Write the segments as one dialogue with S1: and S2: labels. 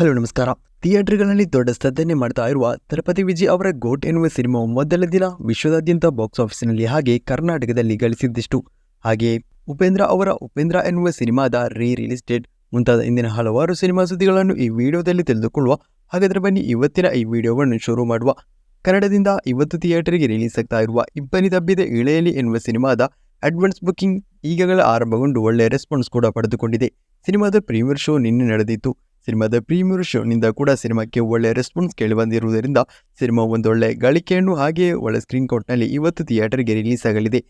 S1: Hello, ನಮಸ್ಕಾರ. ಥಿಯೇಟರ್ಗಳಲ್ಲಿ ದೊಡ್ಡ ಸ್ಪರ್ಧನೆ ಮಾಡ್ತಾ ಇರುವ ತಿರುಪತಿ ವಿಜಯ್ ಅವರ ಗೋಟ್ ಎನ್ನುವ ಸಿನಿಮಾ ಮೊದಲ ದಿನ ವಿಶ್ವದಾದ್ಯಂತ ಬಾಕ್ಸ್ ಆಫೀಸಿನಲ್ಲಿ ಹಾಗೆ ಕರ್ನಾಟಕದಲ್ಲಿ ಗಳಿಸಿದ್ದಿಷ್ಟು. ಹಾಗೆ ಉಪೇಂದ್ರ ಅವರ ಉಪೇಂದ್ರ ಎನ್ನುವ ಸಿನಿಮಾದ ರೀ ರಿಲೀಸ್ ಡೇಟ್ ಮುಂತಾದ ಇಂದಿನ ಹಲವಾರು ಸಿನಿಮಾ ಸುದ್ದಿಗಳನ್ನು ಈ ವಿಡಿಯೋದಲ್ಲಿ ತಿಳಿದುಕೊಳ್ಳುವ ಹಾಗಾದರೆ ಬನ್ನಿ ಇವತ್ತಿನ ಈ ವಿಡಿಯೋವನ್ನು ಶುರು ಮಾಡುವ. ಕನ್ನಡದಿಂದ ಇವತ್ತು ಥಿಯೇಟರ್ಗೆ ರಿಲೀಸ್ ಆಗ್ತಾ ಇರುವ ಇಬ್ಬನಿ ದಬ್ಬಿದ ಇಳೆಯಲಿ ಎನ್ನುವ ಸಿನಿಮಾದ ಅಡ್ವಾನ್ಸ್ ಬುಕಿಂಗ್ ಈಗಾಗಲೇ ಆರಂಭಗೊಂಡು ಒಳ್ಳೆಯ ರೆಸ್ಪಾನ್ಸ್ ಕೂಡ ಪಡೆದುಕೊಂಡಿದೆ. ಸಿನಿಮಾದ ಪ್ರೀಮಿಯರ್ ಶೋ ನಿನ್ನೆ ನಡೆದಿತ್ತು. ಸಿನಿಮಾದ ಪ್ರೀಮಿಯರ್ ಶೋನಿಂದ ಕೂಡ ಸಿನಿಮಾಕ್ಕೆ ಒಳ್ಳೆ ರೆಸ್ಪಾನ್ಸ್ ಕೇಳಿ ಬಂದಿರುವುದರಿಂದ ಸಿನಿಮಾ ಒಂದೊಳ್ಳೆ ಗಳಿಕೆಯನ್ನು ಹಾಗೆಯೇ ಒಳ್ಳೆ ಸ್ಕ್ರೀನ್ ಕೋಟ್ನಲ್ಲಿ ಇವತ್ತು ಥಿಯೇಟರ್ಗೆ ರಿಲೀಸ್ ಆಗಲಿದೆ.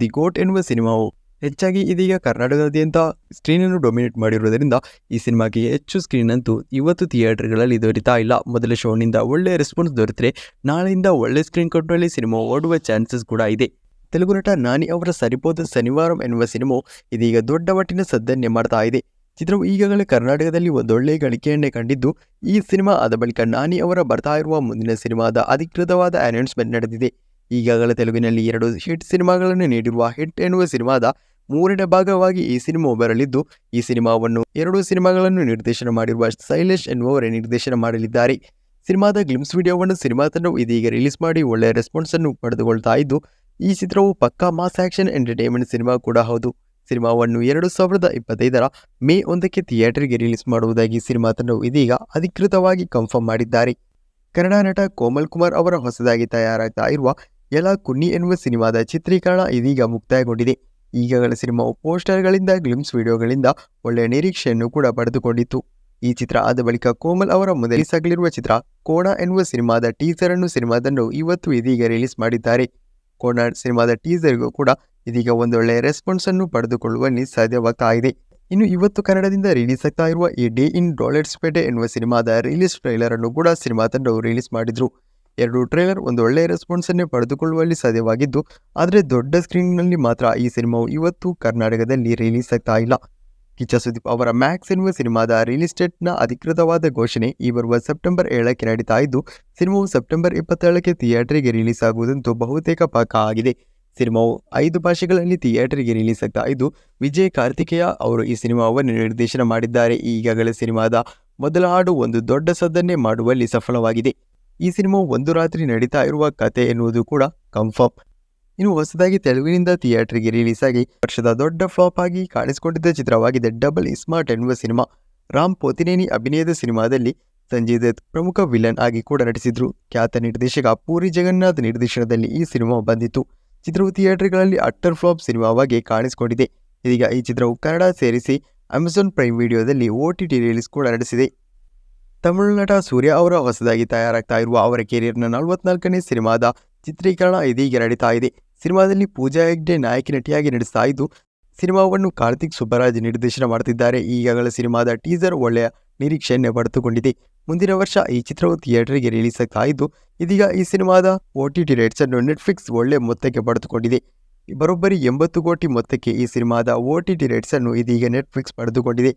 S1: ದಿ ಗೋಟ್ ಎನ್ನುವ ಸಿನಿಮಾವು ಹೆಚ್ಚಾಗಿ ಇದೀಗ ಕರ್ನಾಟಕದಾದ್ಯಂತ ಸ್ಕ್ರೀನನ್ನು ಡೊಮಿನೇಟ್ ಮಾಡಿರುವುದರಿಂದ ಈ ಸಿನಿಮಾಗೆ ಹೆಚ್ಚು ಸ್ಕ್ರೀನ್ ಅಂತೂ ಇವತ್ತು ಥಿಯೇಟರ್ಗಳಲ್ಲಿ ದೊರೀತಾ ಇಲ್ಲ. ಮೊದಲ ಶೋನಿಂದ ಒಳ್ಳೆಯ ರೆಸ್ಪಾನ್ಸ್ ದೊರೆತರೆ ನಾಳೆಯಿಂದ ಒಳ್ಳೆ ಸ್ಕ್ರೀನ್ ಕೋಟ್ನಲ್ಲಿ ಸಿನಿಮಾ ಓಡುವ ಚಾನ್ಸಸ್ ಕೂಡ ಇದೆ. ತೆಲುಗು ನಟ ನಾನಿ ಅವರ ಸರಿಪೋದ ಶನಿವಾರಂ ಎನ್ನುವ ಸಿನಿಮಾ ಇದೀಗ ದೊಡ್ಡ ಮಟ್ಟಿನ ಸದ್ದನ್ನೇ ಮಾಡ್ತಾ ಇದೆ. ಚಿತ್ರವು ಈಗಾಗಲೇ ಕರ್ನಾಟಕದಲ್ಲಿ ಒಂದೊಳ್ಳೆಯ ಗಳಿಕೆಯನ್ನೇ ಕಂಡಿದ್ದು, ಈ ಸಿನಿಮಾ ಆದ ಬಳಿಕ ನಾನಿ ಅವರ ಬರ್ತಾ ಇರುವ ಮುಂದಿನ ಸಿನಿಮಾದ ಅಧಿಕೃತವಾದ ಅನೌನ್ಸ್ಮೆಂಟ್ ನಡೆದಿದೆ. ಈಗಾಗಲೇ ತೆಲುಗಿನಲ್ಲಿ ಎರಡು ಹಿಟ್ ಸಿನಿಮಾಗಳನ್ನು ನೀಡಿರುವ ಹಿಟ್ ಎನ್ನುವ ಸಿನಿಮಾದ ಮೂರನೇ ಭಾಗವಾಗಿ ಈ ಸಿನಿಮಾ ಬರಲಿದ್ದು, ಈ ಸಿನಿಮಾವನ್ನು ಎರಡು ಸಿನಿಮಾಗಳನ್ನು ನಿರ್ದೇಶನ ಮಾಡಿರುವ ಶೈಲೇಶ್ ಎನ್ನುವವರೇ ನಿರ್ದೇಶನ ಮಾಡಲಿದ್ದಾರೆ. ಸಿನಿಮಾದ ಗ್ಲಿಮ್ಸ್ ವಿಡಿಯೋವನ್ನು ಸಿನಿಮಾ ತಂಡವು ಇದೀಗ ರಿಲೀಸ್ ಮಾಡಿ ಒಳ್ಳೆಯ ರೆಸ್ಪಾನ್ಸ್ ಅನ್ನು ಪಡೆದುಕೊಳ್ತಾ ಇದ್ದು, ಈ ಚಿತ್ರವು ಪಕ್ಕಾ ಮಾಸ್ ಆಕ್ಷನ್ ಎಂಟರ್ಟೈನ್ಮೆಂಟ್ ಸಿನಿಮಾ ಕೂಡ ಹೌದು. ಸಿನಿಮಾವನ್ನು ಎರಡು ಸಾವಿರದ ಇಪ್ಪತ್ತೈದರ ಮೇ ಒಂದಕ್ಕೆ ಥಿಯೇಟರ್ಗೆ ರಿಲೀಸ್ ಮಾಡುವುದಾಗಿ ಸಿನಿಮಾ ತಂಡವು ಇದೀಗ ಅಧಿಕೃತವಾಗಿ ಕನ್ಫರ್ಮ್ ಮಾಡಿದ್ದಾರೆ. ಕನ್ನಡ ನಟ ಕೋಮಲ್ ಕುಮಾರ್ ಅವರ ಹೊಸದಾಗಿ ತಯಾರಾಗ್ತಾ ಇರುವ ಎಲ ಕುನ್ನಿ ಎನ್ನುವ ಸಿನಿಮಾದ ಚಿತ್ರೀಕರಣ ಇದೀಗ ಮುಕ್ತಾಯಗೊಂಡಿದೆ. ಈಗಾಗಲೇ ಸಿನಿಮಾವು ಪೋಸ್ಟರ್ಗಳಿಂದ, ಗ್ಲಿಮ್ಸ್ ವಿಡಿಯೋಗಳಿಂದ ಒಳ್ಳೆಯ ನಿರೀಕ್ಷೆಯನ್ನು ಕೂಡ ಪಡೆದುಕೊಂಡಿತ್ತು. ಈ ಚಿತ್ರ ಆದ ಬಳಿಕ ಕೋಮಲ್ ಅವರ ಮೊದಲಿಸಾಗಲಿರುವ ಚಿತ್ರ ಕೋಣ ಎನ್ನುವ ಸಿನಿಮಾದ ಟೀಸರ್ ಅನ್ನು ಸಿನಿಮಾದನ್ನು ಇವತ್ತು ಇದೀಗ ರಿಲೀಸ್ ಮಾಡಿದ್ದಾರೆ. ಕೋಣ ಸಿನಿಮಾದ ಟೀಸರ್ಗೂ ಕೂಡ ಇದೀಗ ಒಂದೊಳ್ಳೆಯ ರೆಸ್ಪಾನ್ಸ್ ಅನ್ನು ಪಡೆದುಕೊಳ್ಳುವಲ್ಲಿ ಸಾಧ್ಯವಾಗ್ತಾ ಇದೆ ಇನ್ನು ಇವತ್ತು ಕನ್ನಡದಿಂದ ರಿಲೀಸ್ ಆಗ್ತಾ ಇರುವ ಈ ಡೇ ಇನ್ ಡಾಲರ್ಸ್ಪೇಟೆ ಎನ್ನುವ ಸಿನಿಮಾದ ರಿಲೀಸ್ ಟ್ರೈಲರ್ ಅನ್ನು ಕೂಡ ಸಿನಿಮಾ ತಂಡವು ರಿಲೀಸ್ ಮಾಡಿದ್ರು. ಎರಡು ಟ್ರೈಲರ್ ಒಂದು ಒಳ್ಳೆಯ ರೆಸ್ಪಾನ್ಸ್ ಅನ್ನೇ ಪಡೆದುಕೊಳ್ಳುವಲ್ಲಿ ಸಾಧ್ಯವಾಗಿದ್ದು, ಆದರೆ ದೊಡ್ಡ ಸ್ಕ್ರೀನ್ನಲ್ಲಿ ಮಾತ್ರ ಈ ಸಿನಿಮಾವು ಇವತ್ತು ಕರ್ನಾಟಕದಲ್ಲಿ ರಿಲೀಸ್ ಆಗ್ತಾ ಇಲ್ಲ. ಕಿಚ್ಚ ಸುದೀಪ್ ಅವರ ಮ್ಯಾಕ್ಸ್ ಎನ್ನುವ ಸಿನಿಮಾದ ರಿಲೀಸ್ ಡೇಟ್ನ ಅಧಿಕೃತವಾದ ಘೋಷಣೆ ಈ ಬರುವ ಸೆಪ್ಟೆಂಬರ್ ಏಳಕ್ಕೆ ನಡೀತಾ ಇದ್ದು, ಸಿನಿಮಾವು ಸೆಪ್ಟೆಂಬರ್ ಇಪ್ಪತ್ತೇಳಕ್ಕೆ ಥಿಯೇಟರ್ಗೆ ರಿಲೀಸ್ ಆಗುವುದಂತೂ ಬಹುತೇಕ ಪಾಕ ಆಗಿದೆ. ಸಿನಿಮಾವು ಐದು ಭಾಷೆಗಳಲ್ಲಿ ಥಿಯೇಟರ್ಗೆ ರಿಲೀಸ್ ಆಗ್ತಾ ಇದ್ದು, ವಿಜಯ್ ಕಾರ್ತಿಕೇಯ ಅವರು ಈ ಸಿನಿಮಾವನ್ನು ನಿರ್ದೇಶನ ಮಾಡಿದ್ದಾರೆ. ಈಗಾಗಲೇ ಸಿನಿಮಾದ ಮೊದಲ ಹಾಡು ಒಂದು ದೊಡ್ಡ ಸದ್ದನ್ನೇ ಮಾಡುವಲ್ಲಿ ಸಫಲವಾಗಿದೆ. ಈ ಸಿನಿಮಾ ಒಂದು ರಾತ್ರಿ ನಡೀತಾ ಇರುವ ಕತೆ ಎನ್ನುವುದು ಕೂಡ ಕನ್ಫರ್ಮ್ ಇನ್ನು ಹೊಸದಾಗಿ ತೆಲುಗಿನಿಂದ ಥಿಯೇಟರ್ಗೆ ರಿಲೀಸ್ ಆಗಿ ವರ್ಷದ ದೊಡ್ಡ ಫ್ಲಾಪ್ ಆಗಿ ಕಾಣಿಸಿಕೊಂಡಿದ್ದ ಚಿತ್ರವಾಗಿದೆ ಡಬಲ್ ಇಸ್ಮಾರ್ಟ್ ಎನ್ನುವ ಸಿನಿಮಾ. ರಾಮ್ ಪೋತಿನೇನಿ ಅಭಿನಯದ ಸಿನಿಮಾದಲ್ಲಿ ಸಂಜಯ್ ದತ್ ಪ್ರಮುಖ ವಿಲನ್ ಆಗಿ ಕೂಡ ನಟಿಸಿದ್ರು. ಖ್ಯಾತ ನಿರ್ದೇಶಕ ಪೂರಿ ಜಗನ್ನಾಥ್ ನಿರ್ದೇಶನದಲ್ಲಿ ಈ ಸಿನಿಮಾ ಬಂದಿತ್ತು. ಚಿತ್ರವು ಥಿಯೇಟರ್ಗಳಲ್ಲಿ ಅಟ್ಟರ್ ಫ್ಲಾಪ್ ಸಿನಿಮಾವಾಗಿ ಕಾಣಿಸಿಕೊಂಡಿದೆ. ಇದೀಗ ಈ ಚಿತ್ರವು ಕನ್ನಡ ಸೇರಿಸಿ ಅಮೆಜಾನ್ ಪ್ರೈಮ್ ವಿಡಿಯೋದಲ್ಲಿ ಒ ಟಿ ಟಿ ರಿಲೀಸ್ ಕೂಡ ನಡೆಸಿದೆ. ತಮಿಳು ನಟ ಸೂರ್ಯ ಅವರ ಹೊಸದಾಗಿ ತಯಾರಾಗ್ತಾ ಇರುವ ಅವರ ಕೆರಿಯರ್ನ ನಲವತ್ನಾಲ್ಕನೇ ಸಿನಿಮಾದ ಚಿತ್ರೀಕರಣ ಇದೀಗ ನಡೀತಾ ಇದೆ. ಸಿನಿಮಾದಲ್ಲಿ ಪೂಜಾ ಹೆಗ್ಡೆ ನಾಯಕಿ ನಟಿಯಾಗಿ ನಡೆಸ್ತಾ ಇದ್ದು, ಸಿನಿಮಾವನ್ನು ಕಾರ್ತಿಕ್ ಸುಬ್ಬರಾಜ್ ನಿರ್ದೇಶನ ಮಾಡುತ್ತಿದ್ದಾರೆ. ಈಗಾಗಲೇ ಸಿನಿಮಾದ ಟೀಸರ್ ಒಳ್ಳೆಯ ನಿರೀಕ್ಷೆಯನ್ನೇ ಪಡೆದುಕೊಂಡಿದೆ. ಮುಂದಿನ ವರ್ಷ ಈ ಚಿತ್ರವು ಥಿಯೇಟರ್ಗೆ ರಿಲೀಸ್ ಆಗ್ತಾ ಇದ್ದು ಇದೀಗ ಈ ಸಿನಿಮಾದ ಒ ಟಿ ಟಿ ರೇಟ್ಸ್ ಅನ್ನು ನೆಟ್ಫ್ಲಿಕ್ಸ್ ಒಳ್ಳೆ ಮೊತ್ತಕ್ಕೆ ಪಡೆದುಕೊಂಡಿದೆ. ಬರೋಬ್ಬರಿ ಎಂಬತ್ತು ಕೋಟಿ ಮೊತ್ತಕ್ಕೆ ಈ ಸಿನಿಮಾದ ಒ ಟಿ ಟಿ ರೇಟ್ಸ್ ಅನ್ನು ಇದೀಗ ನೆಟ್ಫ್ಲಿಕ್ಸ್ ಪಡೆದುಕೊಂಡಿದೆ.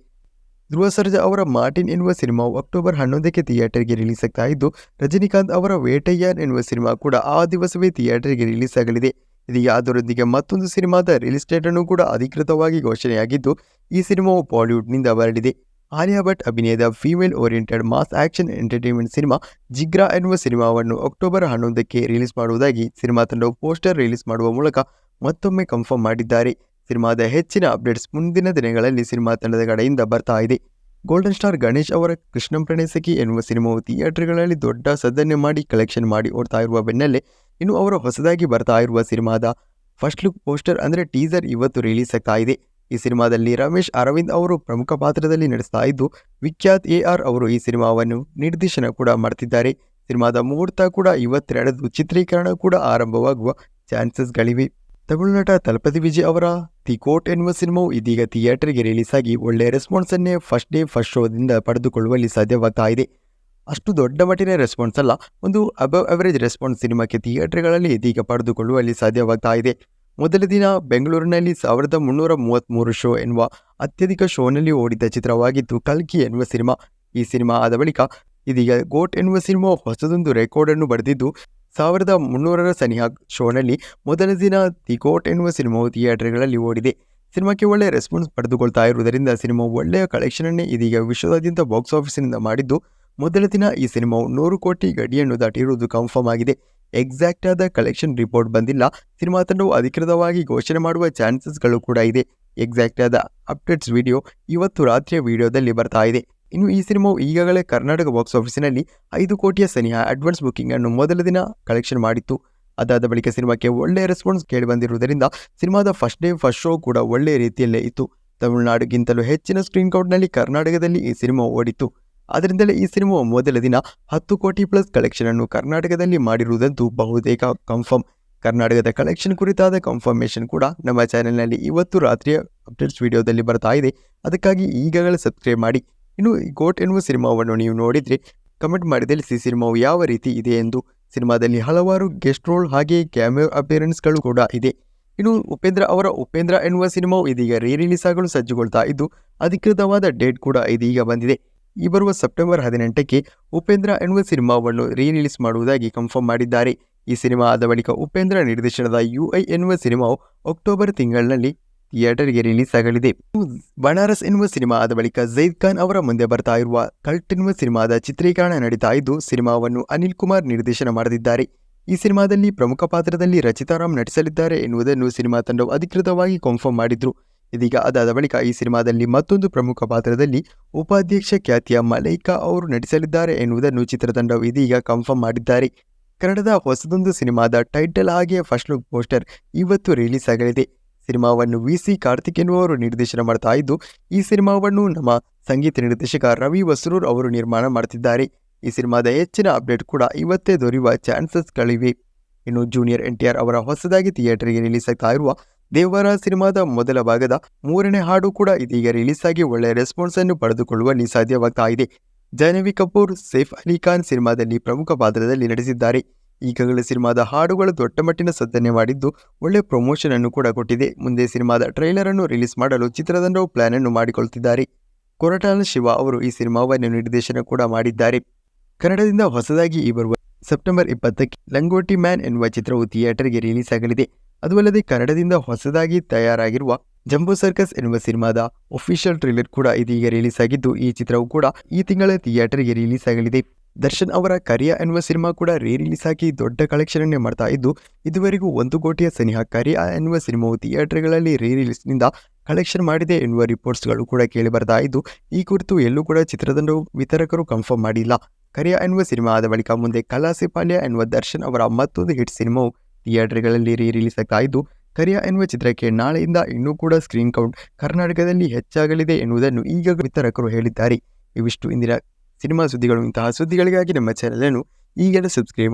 S1: ಧ್ರುವ ಸರ್ಜಾ ಅವರ ಮಾರ್ಟಿನ್ ಎನ್ನುವ ಸಿನಿಮಾವು ಅಕ್ಟೋಬರ್ ಹನ್ನೊಂದಕ್ಕೆ ಥಿಯೇಟರ್ಗೆ ರಿಲೀಸ್ ಆಗ್ತಾ ಇದ್ದು ರಜನಿಕಾಂತ್ ಅವರ ವೇಟಯ್ಯನ್ ಎನ್ನುವ ಸಿನಿಮಾ ಕೂಡ ಆ ದಿವಸವೇ ಥಿಯೇಟರ್ಗೆ ರಿಲೀಸ್ ಆಗಲಿದೆ ಇದೀಗ ಅದರೊಂದಿಗೆ ಮತ್ತೊಂದು ಸಿನಿಮಾದ ರಿಲೀಸ್ ಡೇಟ್ ಅನ್ನು ಕೂಡ ಅಧಿಕೃತವಾಗಿ ಘೋಷಣೆಯಾಗಿದ್ದು, ಈ ಸಿನಿಮಾವು ಬಾಲಿವುಡ್ನಿಂದ ಬರಲಿದೆ. ಆಲಿಯಾ ಭಟ್ ಅಭಿನಯದ female oriented mass action entertainment cinema Jigra ಎನ್ನುವ ಸಿನಿಮಾವನ್ನು ಅಕ್ಟೋಬರ್ ಹನ್ನೊಂದಕ್ಕೆ ರಿಲೀಸ್ ಮಾಡುವುದಾಗಿ ಸಿನಿಮಾ ತಂಡವು ಪೋಸ್ಟರ್ ರಿಲೀಸ್ ಮಾಡುವ ಮೂಲಕ ಮತ್ತೊಮ್ಮೆ ಕನ್ಫರ್ಮ್ ಮಾಡಿದ್ದಾರೆ. ಸಿನಿಮಾದ ಹೆಚ್ಚಿನ ಅಪ್ಡೇಟ್ಸ್ ಮುಂದಿನ ದಿನಗಳಲ್ಲಿ ಸಿನಿಮಾ ತಂಡದ ಕಡೆಯಿಂದ ಬರ್ತಾ ಇದೆ. ಗೋಲ್ಡನ್ ಸ್ಟಾರ್ ಗಣೇಶ್ ಅವರ ಕೃಷ್ಣ ಪ್ರಣೇಸಕಿ ಎನ್ನುವ ಸಿನಿಮಾವು ಥಿಯೇಟರ್ಗಳಲ್ಲಿ ದೊಡ್ಡ ಸದ್ದನ್ನೇ ಮಾಡಿ ಕಲೆಕ್ಷನ್ ಮಾಡಿ ಓಡ್ತಾ ಇರುವ ಬೆನ್ನಲ್ಲೇ ಇನ್ನು ಅವರು ಹೊಸದಾಗಿ ಬರ್ತಾ ಇರುವ ಸಿನಿಮಾದ ಫಸ್ಟ್ ಲುಕ್ ಪೋಸ್ಟರ್ ಅಂದರೆ ಟೀಸರ್ ಇವತ್ತು ರಿಲೀಸ್ ಆಗ್ತಾ ಇದೆ. ಈ ಸಿನಿಮಾದಲ್ಲಿ ರಮೇಶ್ ಅರವಿಂದ್ ಅವರು ಪ್ರಮುಖ ಪಾತ್ರದಲ್ಲಿ ನಡೆಸ್ತಾ ಇದ್ದು, ವಿಖ್ಯಾತ್ ಎ ಆರ್ ಅವರು ಈ ಸಿನಿಮಾವನ್ನು ನಿರ್ದೇಶನ ಕೂಡ ಮಾಡ್ತಿದ್ದಾರೆ. ಸಿನಿಮಾದ ಮುಹೂರ್ತ ಕೂಡ ಇವತ್ತು ನಡೆದು ಚಿತ್ರೀಕರಣ ಕೂಡ ಆರಂಭವಾಗುವ ಚಾನ್ಸಸ್ಗಳಿವೆ. ತಮಿಳು ನಟ ತಲಪತಿ ವಿಜಯ್ ಅವರ ದಿ ಕೋಟ್ ಎನ್ನುವ ಸಿನಿಮಾವು ಇದೀಗ ಥಿಯೇಟರ್ಗೆ ರಿಲೀಸ್ ಆಗಿ ಒಳ್ಳೆಯ ರೆಸ್ಪಾನ್ಸ್ ಅನ್ನೇ ಫಸ್ಟ್ ಡೇ, ಫಸ್ಟ್ ಶೋದಿಂದ ಪಡೆದುಕೊಳ್ಳುವಲ್ಲಿ ಸಾಧ್ಯವಾಗ್ತಾ ಇದೆ. ಅಷ್ಟು ದೊಡ್ಡ ಮಟ್ಟಿನ ರೆಸ್ಪಾನ್ಸ್ ಅಲ್ಲ, ಒಂದು ಅಬವ್ ಅವರೇಜ್ ರೆಸ್ಪಾನ್ಸ್ ಸಿನಿಮಾಕ್ಕೆ ಥಿಯೇಟರ್ಗಳಲ್ಲಿ ಇದೀಗ ಪಡೆದುಕೊಳ್ಳುವಲ್ಲಿ ಸಾಧ್ಯವಾಗ್ತಾ ಇದೆ. ಮೊದಲ ದಿನ ಬೆಂಗಳೂರಿನಲ್ಲಿ ಸಾವಿರದ ಮುನ್ನೂರ ಮೂವತ್ತ್ಮೂರು ಶೋ ಎನ್ನುವ ಅತ್ಯಧಿಕ ಶೋನಲ್ಲಿ ಓಡಿದ ಚಿತ್ರವಾಗಿದ್ದು ಕಲ್ಕಿ ಎನ್ನುವ ಸಿನಿಮಾ. ಈ ಸಿನಿಮಾ ಆದ ಬಳಿಕ ಇದೀಗ ಗೋಟ್ ಎನ್ನುವ ಸಿನಿಮಾ ಹೊಸದೊಂದು ರೆಕಾರ್ಡನ್ನು ಬರೆದಿದ್ದು, ಸಾವಿರದ ಮುನ್ನೂರರ ಸನಿಹ ಶೋನಲ್ಲಿ ಮೊದಲ ದಿನ ದಿ ಗೋಟ್ ಎನ್ನುವ ಸಿನಿಮಾವು ಥಿಯೇಟರ್ಗಳಲ್ಲಿ ಓಡಿದೆ. ಸಿನಿಮಾಕ್ಕೆ ಒಳ್ಳೆಯ ರೆಸ್ಪಾನ್ಸ್ ಪಡೆದುಕೊಳ್ತಾ ಇರುವುದರಿಂದ ಸಿನಿಮಾ ಒಳ್ಳೆಯ ಕಲೆಕ್ಷನ್ ಅನ್ನೇ ಇದೀಗ ವಿಶ್ವದಾದ್ಯಂತ ಬಾಕ್ಸ್ ಆಫೀಸಿನಿಂದ ಮಾಡಿದ್ದು, ಮೊದಲ ದಿನ ಈ ಸಿನಿಮಾವು ನೂರು ಕೋಟಿ ಗಡಿಯನ್ನು ದಾಟಿರುವುದು ಕನ್ಫರ್ಮ್ ಆಗಿದೆ. ಎಕ್ಸಾಕ್ಟ್ ಆದ ಕಲೆಕ್ಷನ್ ರಿಪೋರ್ಟ್ ಬಂದಿಲ್ಲ. ಸಿನಿಮಾ ತಂಡವು ಅಧಿಕೃತವಾಗಿ ಘೋಷಣೆ ಮಾಡುವ ಚಾನ್ಸಸ್ಗಳು ಕೂಡ ಇದೆ. ಎಕ್ಸಾಕ್ಟ್ ಆದ ಅಪ್ಡೇಟ್ಸ್ ವಿಡಿಯೋ ಇವತ್ತು ರಾತ್ರಿಯ ವಿಡಿಯೋದಲ್ಲಿ ಬರ್ತಾ ಇದೆ. ಇನ್ನು ಈ ಸಿನಿಮಾವು ಈಗಾಗಲೇ ಕರ್ನಾಟಕ ಬಾಕ್ಸ್ ಆಫೀಸಿನಲ್ಲಿ ಐದು ಕೋಟಿಯ ಸನಿಹ ಅಡ್ವಾನ್ಸ್ ಬುಕಿಂಗ್ ಅನ್ನು ಮೊದಲ ದಿನ ಕಲೆಕ್ಷನ್ ಮಾಡಿತ್ತು. ಅದಾದ ಬಳಿಕ ಸಿನಿಮಾಕ್ಕೆ ಒಳ್ಳೆಯ ರೆಸ್ಪಾನ್ಸ್ ಕೇಳಿ ಬಂದಿರುವುದರಿಂದ ಸಿನಿಮಾದ ಫಸ್ಟ್ ಡೇ ಫಸ್ಟ್ ಶೋ ಕೂಡ ಒಳ್ಳೆಯ ರೀತಿಯಲ್ಲೇ ಇತ್ತು. ತಮಿಳುನಾಡುಗಿಂತಲೂ ಹೆಚ್ಚಿನ ಸ್ಕ್ರೀನ್ ಕೌಂಟ್ನಲ್ಲಿ ಕರ್ನಾಟಕದಲ್ಲಿ ಈ ಸಿನಿಮಾ ಓಡಿತ್ತು. ಆದ್ದರಿಂದಲೇ ಈ ಸಿನಿಮಾ ಮೊದಲ ದಿನ ಹತ್ತು ಕೋಟಿ ಪ್ಲಸ್ ಕಲೆಕ್ಷನ್ ಅನ್ನು ಕರ್ನಾಟಕದಲ್ಲಿ ಮಾಡಿರುವುದಂತೂ ಬಹುತೇಕ ಕನ್ಫರ್ಮ್ ಕರ್ನಾಟಕದ ಕಲೆಕ್ಷನ್ ಕುರಿತಾದ ಕನ್ಫರ್ಮೇಷನ್ ಕೂಡ ನಮ್ಮ ಚಾನೆಲ್ನಲ್ಲಿ ಇವತ್ತು ರಾತ್ರಿಯ ಅಪ್ಡೇಟ್ಸ್ ವಿಡಿಯೋದಲ್ಲಿ ಬರ್ತಾ ಇದೆ. ಅದಕ್ಕಾಗಿ ಈಗಾಗಲೇ ಸಬ್ಸ್ಕ್ರೈಬ್ ಮಾಡಿ. ಇನ್ನು ಗೋಟ್ ಎನ್ನುವ ಸಿನಿಮಾವನ್ನು ನೀವು ನೋಡಿದರೆ ಕಮೆಂಟ್ ಮಾಡಿ ತಿಳಿಸಿ ಸಿನಿಮಾವು ಯಾವ ರೀತಿ ಇದೆ ಎಂದು ಸಿನಿಮಾದಲ್ಲಿ ಹಲವಾರು ಗೆಸ್ಟ್ ರೋಲ್ ಹಾಗೆ ಕ್ಯಾಮಿಯೋ ಅಪಿಯರೆನ್ಸ್ಗಳು ಕೂಡ ಇದೆ. ಇನ್ನು ಉಪೇಂದ್ರ ಅವರ ಉಪೇಂದ್ರ ಎನ್ನುವ ಸಿನಿಮಾವು ಇದೀಗ ರೀ ರಿಲೀಸ್ ಆಗಲು ಸಜ್ಜುಗೊಳ್ತಾ ಇದ್ದು, ಅಧಿಕೃತವಾದ ಡೇಟ್ ಕೂಡ ಇದೀಗ ಬಂದಿದೆ. ಈ ಬರುವ ಸೆಪ್ಟೆಂಬರ್ ಹದಿನೆಂಟಕ್ಕೆ ಉಪೇಂದ್ರ ಎನ್ನುವ ಸಿನಿಮಾವನ್ನು ರಿಲೀಸ್ ಮಾಡುವುದಾಗಿ ಕನ್ಫರ್ಮ್ ಮಾಡಿದ್ದಾರೆ. ಈ ಸಿನಿಮಾ ಆದ ಬಳಿಕ ಉಪೇಂದ್ರ ನಿರ್ದೇಶನದ ಯು ಐ ಎನ್ನುವ ಸಿನಿಮಾವು ಅಕ್ಟೋಬರ್ ತಿಂಗಳಿನಲ್ಲಿ ಥಿಯೇಟರ್ಗೆ ರಿಲೀಸ್ ಆಗಲಿದೆ. ಬನಾರಸ್ ಎನ್ನುವ ಸಿನಿಮಾ ಆದ ಬಳಿಕ ಜೈದ್ ಖಾನ್ ಅವರ ಮುಂದೆ ಬರ್ತಾ ಇರುವ ಕಲ್ಟ್ ಎನ್ನುವ ಸಿನಿಮಾದ ಚಿತ್ರೀಕರಣ ನಡೀತಾ ಇದ್ದು, ಸಿನಿಮಾವನ್ನು ಅನಿಲ್ ಕುಮಾರ್ ನಿರ್ದೇಶನ ಮಾಡದಿದ್ದಾರೆ. ಈ ಸಿನಿಮಾದಲ್ಲಿ ಪ್ರಮುಖ ಪಾತ್ರದಲ್ಲಿ ರಚಿತಾರಾಮ್ ನಟಿಸಲಿದ್ದಾರೆ ಎನ್ನುವುದನ್ನು ಸಿನಿಮಾ ತಂಡವು ಅಧಿಕೃತವಾಗಿ ಕನ್ಫರ್ಮ್ ಮಾಡಿದ್ರು. ಇದೀಗ ಅದಾದ ಬಳಿಕ ಈ ಸಿನಿಮಾದಲ್ಲಿ ಮತ್ತೊಂದು ಪ್ರಮುಖ ಪಾತ್ರದಲ್ಲಿ ಉಪಾಧ್ಯಕ್ಷ ಖ್ಯಾತಿಯ ಮಲೈಕಾ ಅವರು ನಟಿಸಲಿದ್ದಾರೆ ಎನ್ನುವುದನ್ನು ಚಿತ್ರತಂಡವು ಇದೀಗ ಕನ್ಫರ್ಮ್ ಮಾಡಿದ್ದಾರೆ. ಕನ್ನಡದ ಹೊಸದೊಂದು ಸಿನಿಮಾದ ಟೈಟಲ್ ಹಾಗೆ ಫಸ್ಟ್ ಲುಕ್ ಪೋಸ್ಟರ್ ಇವತ್ತು ರಿಲೀಸ್ ಆಗಲಿದೆ. ಸಿನಿಮಾವನ್ನು ವಿ ಸಿ ಕಾರ್ತಿಕ್ ಎನ್ನುವರು ನಿರ್ದೇಶನ ಮಾಡ್ತಾ ಇದ್ದು, ಈ ಸಿನಿಮಾವನ್ನು ನಮ್ಮ ಸಂಗೀತ ನಿರ್ದೇಶಕ ರವಿ ವಸ್ರೂರ್ ಅವರು ನಿರ್ಮಾಣ ಮಾಡ್ತಿದ್ದಾರೆ. ಈ ಸಿನಿಮಾದ ಹೆಚ್ಚಿನ ಅಪ್ಡೇಟ್ ಕೂಡ ಇವತ್ತೇ ದೊರೆಯುವ ಚಾನ್ಸಸ್ಗಳಿವೆ ಇನ್ನು ಜೂನಿಯರ್ ಎನ್ ಟಿ ಆರ್ ಅವರ ಹೊಸದಾಗಿ ಥಿಯೇಟರ್ಗೆ ರಿಲೀಸ್ ಆಗ್ತಾ ಇರುವ ದೇವರ ಸಿನಿಮಾದ ಮೊದಲ ಭಾಗದ ಮೂರನೇ ಹಾಡು ಕೂಡ ಇದೀಗ ರಿಲೀಸ್ ಆಗಿ ಒಳ್ಳೆಯ ರೆಸ್ಪಾನ್ಸ್ ಅನ್ನು ಪಡೆದುಕೊಳ್ಳುವಲ್ಲಿ ಸಾಧ್ಯವಾಗ್ತಾ ಇದೆ. ಜಾಹ್ನವಿ ಕಪೂರ್, ಸೇಫ್ ಅಲಿ ಖಾನ್ ಸಿನಿಮಾದಲ್ಲಿ ಪ್ರಮುಖ ಪಾತ್ರದಲ್ಲಿ ನಟಿಸಿದ್ದಾರೆ. ಈಗಾಗಲೇ ಸಿನಿಮಾದ ಹಾಡುಗಳು ದೊಡ್ಡ ಮಟ್ಟಿನ ಸದ್ದನೆ ಮಾಡಿದ್ದು ಒಳ್ಳೆ ಪ್ರಮೋಷನ್ ಅನ್ನು ಕೂಡ ಕೊಟ್ಟಿದೆ. ಮುಂದೆ ಸಿನಿಮಾದ ಟ್ರೈಲರ್ ಅನ್ನು ರಿಲೀಸ್ ಮಾಡಲು ಚಿತ್ರತಂಡವು ಪ್ಲಾನ್ ಅನ್ನು ಮಾಡಿಕೊಳ್ಳುತ್ತಿದ್ದಾರೆ ಕೊರಟಾಲ ಶಿವ ಅವರು ಈ ಸಿನಿಮಾವನ್ನು ನಿರ್ದೇಶನ ಕೂಡ ಮಾಡಿದ್ದಾರೆ. ಕನ್ನಡದಿಂದ ಹೊಸದಾಗಿ ಈ ಬರುವ ಸೆಪ್ಟೆಂಬರ್ ಇಪ್ಪತ್ತಕ್ಕೆ ಲಂಗೋಟಿ ಮ್ಯಾನ್ ಎನ್ನುವ ಚಿತ್ರವು ಥಿಯೇಟರ್ಗೆ ರಿಲೀಸ್ ಆಗಲಿದೆ. ಅದು ಅಲ್ಲದೆ ಕನ್ನಡದಿಂದ ಹೊಸದಾಗಿ ತಯಾರಾಗಿರುವ ಜಂಬೋ ಸರ್ಕಸ್ ಎನ್ನುವ ಸಿನಿಮಾದ ಒಫಿಷಿಯಲ್ ಟ್ರೇಲರ್ ಕೂಡ ಇದೀಗ ರಿಲೀಸ್ ಆಗಿದ್ದು, ಈ ಚಿತ್ರವು ಕೂಡ ಈ ತಿಂಗಳ ಥಿಯೇಟರ್ಗೆ ರಿಲೀಸ್ ಆಗಲಿದೆ. ದರ್ಶನ್ ಅವರ ಕರಿಯ ಎನ್ನುವ ಸಿನಿಮಾ ಕೂಡ ರೀ ರಿಲೀಸ್ ಆಗಿ ದೊಡ್ಡ ಕಲೆಕ್ಷನ್ ಅನ್ನೇ ಮಾಡ್ತಾ ಇದ್ದು, ಇದುವರೆಗೂ ಒಂದು ಕೋಟಿಯ ಸನಿಹ ಕರಿಯ ಎನ್ನುವ ಸಿನಿಮಾವು ಥಿಯೇಟರ್ಗಳಲ್ಲಿ ರೀ ರಿಲೀಸ್ನಿಂದ ಕಲೆಕ್ಷನ್ ಮಾಡಿದೆ ಎನ್ನುವ ರಿಪೋರ್ಟ್ಸ್ಗಳು ಕೂಡ ಕೇಳಿ ಬರ್ತಾ ಇದ್ದು, ಈ ಕುರಿತು ಎಲ್ಲೂ ಕೂಡ ಚಿತ್ರತಂಡವು ವಿತರಕರು ಕನ್ಫರ್ಮ್ ಮಾಡಿಲ್ಲ. ಕರಿಯ ಎನ್ನುವ ಸಿನಿಮಾ ಆದ ಬಳಿಕ ಮುಂದೆ ಕಲಾಸಿ ಪಾಂಡ್ಯ ಎನ್ನುವ ದರ್ಶನ್ ಅವರ ಮತ್ತೊಂದು ಹಿಟ್ ಸಿನಿಮಾವು ಥಿಯೇಟರ್ಗಳಲ್ಲಿ ರೀ ರಿಲೀಸ್ ಆಗಿದ್ದು ಕರಿಯ ಎನ್ನುವ ಚಿತ್ರಕ್ಕೆ ನಾಳೆಯಿಂದ ಇನ್ನೂ ಕೂಡ ಸ್ಕ್ರೀನ್ ಕೌಂಟ್ ಕರ್ನಾಟಕದಲ್ಲಿ ಹೆಚ್ಚಾಗಲಿದೆ ಎನ್ನುವುದನ್ನು ಈಗ ವಿತರಕರು ಹೇಳಿದ್ದಾರೆ. ಇವಿಷ್ಟು ಇಂದಿನ ಸಿನಿಮಾ ಸುದ್ದಿಗಳು. ಇಂತಹ ಸುದ್ದಿಗಳಿಗಾಗಿ ನಮ್ಮ ಚಾನಲನ್ನು ಈಗಲೇ ಸಬ್ಸ್ಕ್ರೈಬ್